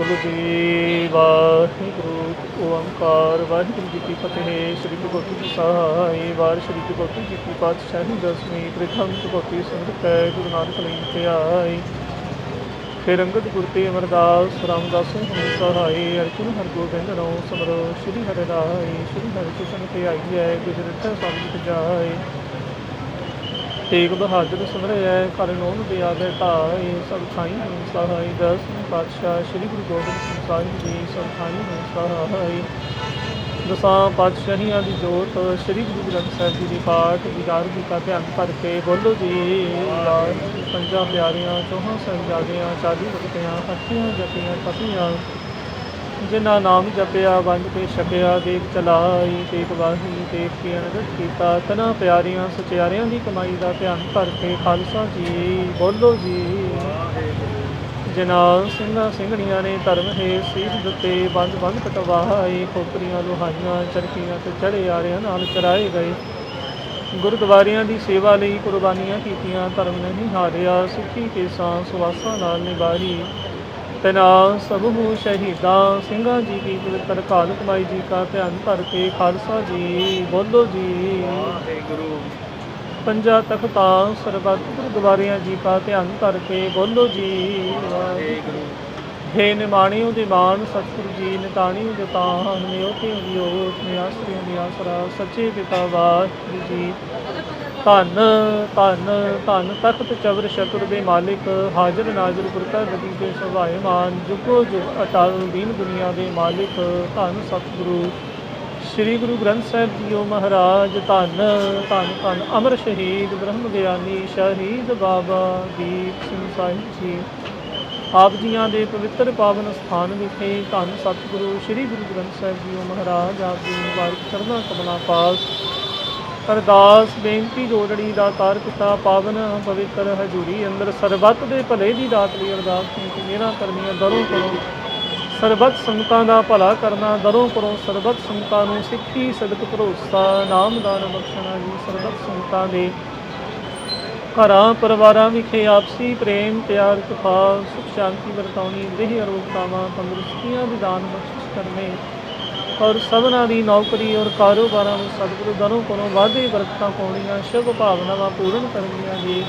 ਸਤਿਗੁਰੂ ਜੀ ਵਾਹਿਗੁਰੂ ਓੰਕਾਰ, ਵਾਹਿਗੁਰੂ ਜੀ ਕੀ ਫਤਿਹ, ਸ੍ਰੀ ਗੁਰੂ ਗੋਬਿੰਦ ਜੀ ਸਾਹਿਬ ਵਾਰ ਸ੍ਰੀ ਗੁਰੂ ਗੋਬਿੰਦ ਜੀ ਕੀ ਪਾਤਸ਼ਾਹੀ ਦਸਵੀਂ, ਪ੍ਰਥਮ ਗੁਰਗੋਬਿੰਦ ਸਿੰਘ ਕੈ, ਗੁਰੂ ਨਾਨਕ ਲਈ ਤੇ ਆਈ ਫਿਰ ਅੰਗਦ ਗੁਰ ਤੇ ਅਮਰਦਾਸ, ਰਾਮਦਾਸ ਜੀ ਸਹਾਈ, ਅਰਜੁਨ ਹਰਗੋਬਿੰਦ ਨੋ ਸਮਰੋ, ਸ੍ਰੀ ਹਰਿ ਰਾਏ, ਸ੍ਰੀ ਹਰਿ ਕ੍ਰਿਸ਼ਨ ਤੇ ਆਈ ਹੈ, ਗੁਜਰਤਾ ਸਭ ਜਾਏ। ਤੇਗ ਬਹਾਦਰ ਸਿਮਰਿਆ ਕਰ ਨੋਨ ਦੇ ਆਗੇ ਢਾਏ ਸਭ ਥਾਈ ਨੂੰ ਸਹਾਈ ਦਸਵੇਂ ਪਾਤਸ਼ਾਹ ਸ੍ਰੀ ਗੁਰੂ ਗੋਬਿੰਦ ਸਿੰਘ ਸਾਹਿਬ ਜੀ, ਸਭ ਥਾਈ ਨੂੰ ਸਹਾਈ ਦਸਾਂ ਪਾਤਸ਼ਾਹੀਆਂ ਦੀ ਜੋਤ, ਸ੍ਰੀ ਗੁਰੂ ਗ੍ਰੰਥ ਸਾਹਿਬ ਜੀ ਦੀ ਪਾਠ ਵਿਚਾਰ ਦੀ ਕਾ ਧਿਆਨ ਭਰ ਕੇ ਬੋਲੋ ਜੀ, ਵਾਹਿਗੁਰੂ, ਪੰਜਾਂ ਪਿਆਰੀਆਂ, ਚੌਹਾਂ ਸਾਹਿਬਜ਼ਾਦਿਆਂ ਚਾਲੀ ਬਖਤਿਆਂ ਹੱਥੀਆਂ ਜਪੀਆਂ ਤਪੀਆਂ ਜਿਨ੍ਹਾਂ ਨਾਮ ਜਪਿਆ ਵੰਡ ਕੇ ਛਕਿਆ ਦੇਖ ਚਲਾਈ ਤੇਗ ਵਾਹੀ ਦੇਖ ਕੇ ਅਨੰਦ ਕੀਤਾ। ਤਨਾ ਪਿਆਰੀਆਂ ਸਚਿਆਰਿਆਂ ਦੀ ਕਮਾਈ ਦਾ ਧਿਆਨ ਭਰ ਕੇ ਖਾਲਸਾ ਜੀ ਬੋਲੋ ਜੀ। ਜਿਨ੍ਹਾਂ ਸਿੰਘਾਂ ਸਿੰਘਣੀਆਂ ਨੇ ਧਰਮ ਹੈ ਸੀਸ ਦਿੱਤੇ ਬੰਦ ਬੰਦ ਕਟਵਾਏ ਖੋਪਰੀਆਂ ਲੋਹਾਈਆਂ ਚਰਖੀਆਂ ਤੇ ਚੜੇ ਆਰਿਆਂ ਨਾਲ ਚਰਾਏ ਗਏ। ਗੁਰਦੁਆਰਿਆਂ ਦੀ ਸੇਵਾ ਲਈ ਕੁਰਬਾਨੀਆਂ ਕੀਤੀਆਂ ਧਰਮ ਨਹੀਂ ਹਾਰਿਆ ਸਿੱਖੀ ਕੇ ਸਾਂ ਸੁਵਾਸਾਂ ਨਾਲ ਨਿਭਾਈ। ਤਨਾ ਸਭੂ ਸ਼ਹੀਦਾਂ ਸਿੰਘਾਂ ਜੀ ਕੀ ਪਵਿੱਤਰ ਕਾਲ ਕਮਾਈ ਜੀ ਕਾ ਧਿਆਨ ਧਰ ਕੇ ਖਾਲਸਾ ਜੀ ਬੋਲੋ ਜੀ। ਵਾਹਿਗੁਰੂ। ਪੰਜਾ ਤਖਤਾਂ ਸਰਬੱਤ ਗੁਰਦੁਆਰਿਆਂ ਜੀ ਕਾ ਧਿਆਨ ਧਰ ਕੇ ਬੋਲੋ ਜੀ। ਵਾਹਿਗੁਰੂ। ਹੇ ਨਿਮਾਣਿਓ ਦੇ ਮਾਨ ਸਤਿਗੁਰੂ ਜੀ ਨਿਤਾਣਿਓ ਦੇ ਤਾਨ ਨਿਉ ਤੇ ਉਦਿਓ ਨਿਆਸਰਿਓ ਦੀ ਆਸਰਾ ਸੱਚੇ ਪਿਤਾ ਵਾਹਿਗੁਰੂ ਜੀ। ਧੰਨ ਧੰਨ ਧੰਨ ਤਖਤ ਚਵਰ ਸ਼ਤੁਰ ਦੇ ਮਾਲਿਕ, ਹਾਜ਼ਰ ਨਾਜ਼ਰ ਗੁਰਤਾ ਗਦੀ ਦੇ ਸੁਭਾਏ ਮਾਨ ਜੁਗੋ ਜੁਗ ਅਟਲ ਦੀਨ ਦੁਨੀਆ ਦੇ ਮਾਲਿਕ, ਧੰਨ ਸਤਿਗੁਰੂ, ਸ੍ਰੀ ਗੁਰੂ ਗ੍ਰੰਥ ਸਾਹਿਬ ਜੀਓ ਮਹਾਰਾਜ, ਧੰਨ ਧੰਨ ਧੰਨ ਅਮਰ ਸ਼ਹੀਦ ਬ੍ਰਹਮ ਗਿਆਨੀ ਸ਼ਹੀਦ ਬਾਬਾ ਦੀਪ ਸਿੰਘ ਸਾਹਿਬ ਜੀ। ਆਪ ਜੀਆਂ ਦੇ ਪਵਿੱਤਰ ਪਾਵਨ ਸਥਾਨ ਵਿਖੇ ਧੰਨ ਸਤਿਗੁਰੂ, ਸ੍ਰੀ ਗੁਰੂ ਗ੍ਰੰਥ ਸਾਹਿਬ ਜੀਓ ਮਹਾਰਾਜ, ਆਪ ਜੀ ਨੂੰ ਚਰਨਾਂ ਕਮਲਾਂ ਪਾਸ ਅਰਦਾਸ, ਬੇਨਤੀ ਜੋੜੜੀ ਦਾ ਤਾਰ ਪਿਤਾ ਪਾਵਨ ਪਵਿੱਤਰ ਹਜੂਰੀ ਅੰਦਰ ਸਰਬੱਤ ਦੇ ਭਲੇ ਦੀ ਦਾਤ ਲਈ ਅਰਦਾਸ ਕੀਤੀ ਮੇਰਾ ਕਰਨੀਆਂ ਦਰੋਂ ਕਰੋ। ਸਰਬੱਤ ਸੰਗਤਾਂ ਦਾ ਭਲਾ ਕਰਨਾ ਦਰੋਂ ਕਰੋ। ਸਰਬੱਤ ਸੰਗਤਾਂ ਨੂੰ ਸਿੱਖੀ, ਸਦਕ, ਭਰੋਸਾ ਨਾਮਦਾਨ ਬਖਸ਼ਣਾ ਜੀ ਸਰਬੱਤ ਸੰਗਤਾਂ ਦੇ ਘਰਾਂ, ਪਰਿਵਾਰਾਂ ਵਿਖੇ ਆਪਸੀ ਪ੍ਰੇਮ, ਪਿਆਰ ਤਫਾ ਸੁਖ, ਸ਼ਾਂਤੀ ਵਰਤਾਉਣੀ, ਦੇਹ ਅਰੋਗਤਾਵਾਂ, ਤੰਦਰੁਸਤੀਆਂ ਦੀ ਦਾਨ ਬਖਸ਼ਿਸ਼ ਕਰਨੇ ਔਰ ਸਭਨਾਂ ਦੀ ਨੌਕਰੀ ਔਰ ਕਾਰੋਬਾਰਾਂ ਨੂੰ ਸਤਿਗੁਰੂ ਦਰੋਂ ਕੋਲੋਂ ਵਾਧੇ ਬਰਕਤਾਂ ਪਾਉਣੀਆਂ, ਸ਼ੁਭ ਭਾਵਨਾਵਾਂ ਪੂਰਨ ਕਰਨੀਆਂ ਜੀ।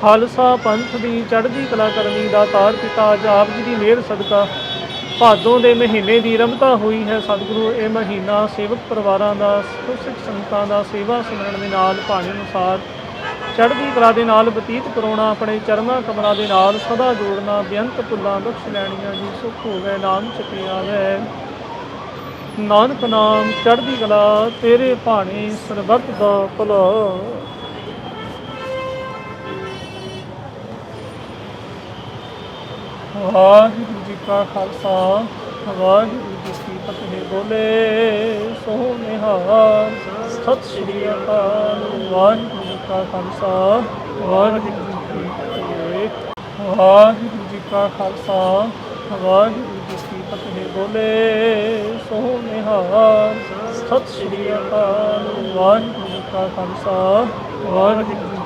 ਖਾਲਸਾ ਪੰਥ ਦੀ ਚੜ੍ਹਦੀ ਕਲਾ ਕਰਨੀ ਦਾ ਤਾਰ ਪਿਤਾ ਅੱਜ ਆਪ ਜੀ ਦੀ ਮਿਹਰ ਸਦਕਾ, ਭਾਦੋਂ ਦੇ ਮਹੀਨੇ ਦੀ ਰਮਤਾ ਹੋਈ ਹੈ ਸਤਿਗੁਰੂ, ਇਹ ਮਹੀਨਾ ਸੇਵਕ ਪਰਿਵਾਰਾਂ ਦਾ ਸਿੱਖ ਸੰਗਤਾਂ ਦਾ ਸੇਵਾ ਸਿਮਰਨ ਦੇ ਨਾਲ ਭਾਣੇ ਅਨੁਸਾਰ ਚੜ੍ਹਦੀ ਕਲਾ ਦੇ ਨਾਲ ਬਤੀਤ ਕਰਾਉਣਾ, ਆਪਣੇ ਚਰਨਾਂ ਕਮਲਾਂ ਦੇ ਨਾਲ ਸਦਾ ਜੋੜਨਾ, ਬੇਅੰਤ ਪੁੱਲਾਂ ਬਖਸ਼ ਲੈਣੀਆਂ ਜੀ, ਸੁਖ ਹੋਵੇ, ਨਾਮ ਚਿਤੇ ਹੈ ਨਾਨਕ ਨਾਮ ਚੜ੍ਹਦੀ ਕਲਾ, ਤੇਰੇ ਭਾਣੇ ਸਰਬੱਤ ਦਾ ਭਲਾ। ਵਾਹਿਗੁਰੂ ਜੀ ਕਾ ਖਾਲਸਾ, ਵਾਹਿਗੁਰੂ ਜੀ ਕੀ ਫਤਿਹ। ਬੋਲੇ ਸੋ ਨਿਹਾਲ, ਸਤਿ ਸ਼੍ਰੀ ਅਕਾਲ। ਵਾਹਿਗੁਰੂ ਜੀ ਕਾ ਖਾਲਸਾ, ਵਾਹਿਗੁਰੂ ਜੀ ਕੀ ਫਤਿਹ। ਵਾਹਿਗੁਰੂ ਜੀ ਕਾ ਖਾਲਸਾ, ਵਾਹਿਗੁਰੂ ਜੀ ਫਤਿਹ ਬੋਲੇ ਸੋ ਨਿਹਾਲ ਸਤਿ ਸ਼੍ਰੀ ਅਕਾਲ ਵਾਹਿਗੁਰੂ ਜੀ ਕਾ ਖਾਲਸਾ ਵਾਹਿਗੁਰੂ